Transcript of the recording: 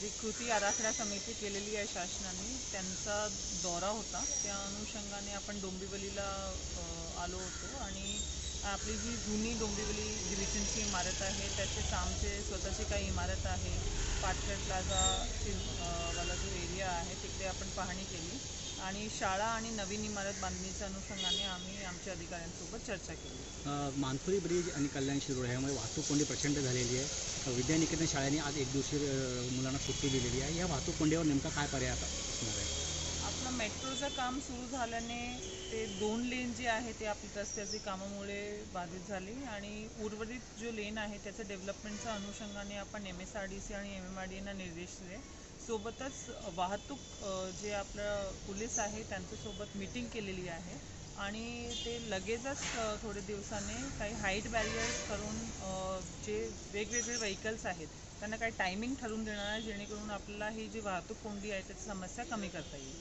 जी कृती आराखडा समिती केलेली आहे शासनाने. त्यांचा दौरा होता. त्या अनुषंगाने आपण डोंबिवलीला आलो होतो आणि आपली जी जुनी डोंबिवली डिव्हिजनची इमारत आहे त्याचेच आमचे स्वतःची काही इमारत आहे. पाटकर प्लाझा वाला जो एरिया आहे. तिकडे आपण पाहणी केली. आणि शाळा आणि नवीन इमारत बांधणीच्या अनुषंगाने आम्ही आमच्या अधिकाऱ्यांसोबत चर्चा केली. अ, मानखुरी ब्रिज आणि कल्याणशी रोड ह्यामुळे वाहतूक कोंडी प्रचंड झालेली आहे. विद्यानिकेतन शाळेने आज एक दिवशी मुलांना सुट्टी दिलेली आहे. या वाहतूक कोंडीवर नेमका काय पर्याय आता असणार आहे? आपलं मेट्रोचं काम सुरू झाल्याने ते दोन लेन जे आहे ते आपल्या रस्त्याची कामामुळे बाधित झाली आणि उर्वरित जो लेन आहे त्याच्या डेव्हलपमेंटच्या अनुषंगाने आपण M S R D C आणि एम एम आर डी यांना निर्देश दिले. सोबतच वाहतूक जे आपलं पोलीस आहे त्यांच्यासोबत मीटिंग केलेली आहे. आणि ते लगेचच थोडे दिवसाने काही हाईट बॅरियर्स करून जे वेगवेगळे व्हेकल्स आहेत त्यांना काही टायमिंग ठरवून देणार आहे जेणेकरून आपल्याला ही जी वाहतूक कोंडी आहे त्याची समस्या कमी करता येईल.